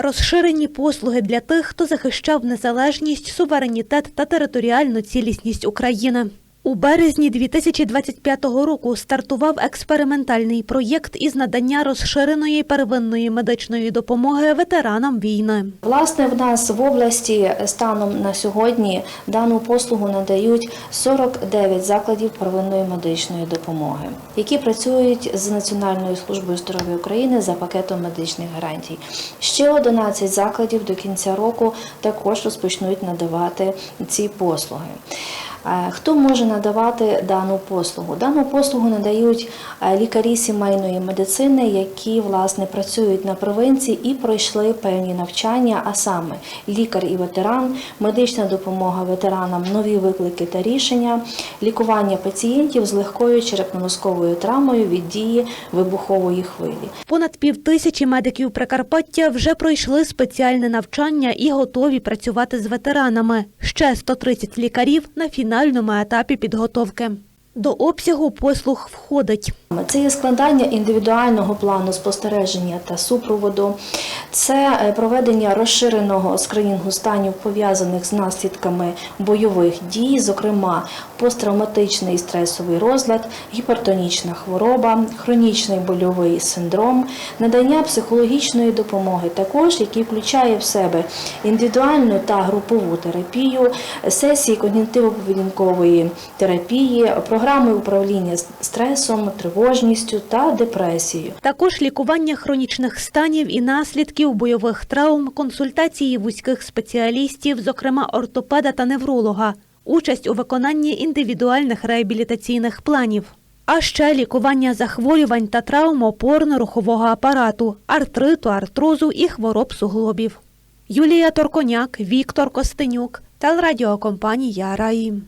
Розширені послуги для тих, хто захищав незалежність, суверенітет та територіальну цілісність України. У березні 2025 року стартував експериментальний проєкт із надання розширеної первинної медичної допомоги ветеранам війни. Власне, в нас в області станом на сьогодні дану послугу надають 49 закладів первинної медичної допомоги, які працюють з Національною службою здоров'я України за пакетом медичних гарантій. Ще 11 закладів до кінця року також розпочнуть надавати ці послуги. Е, Хто може надавати дану послугу? Дану послугу надають е, лікарі сімейної медицини, які власне працюють на провинції і пройшли певні навчання, а саме лікар і ветеран, медична допомога ветеранам, нові виклики та рішення, лікування пацієнтів з легкою черепно-мозковою травмою від дії вибухової хвилі. Понад півтисячі медиків Прикарпаття вже пройшли спеціальне навчання і готові працювати з ветеранами. Ще 130 лікарів на фінальному етапі підготовки. До обсягу послуг входить Це є складання індивідуального плану спостереження та супроводу, це е, проведення розширеного скринінгу станів пов'язаних з наслідками бойових дій, зокрема посттравматичний стресовий розлад, гіпертонічна хвороба, хронічний больовий синдром, надання психологічної допомоги, також який включає в себе індивідуальну та групову терапію, сесії когнітиво-поведінкової терапії, програми управління стресом, тривожністю та депресією. також лікування хронічних станів і наслідків бойових травм, консультації вузьких спеціалістів, зокрема ортопеда та невролога, участь у виконанні індивідуальних реабілітаційних планів. А ще лікування захворювань та травм опорно-рухового апарату, артриту, артрозу і хвороб суглобів. Юлія Торконяк, Віктор Костенюк, телерадіокомпанія Раї.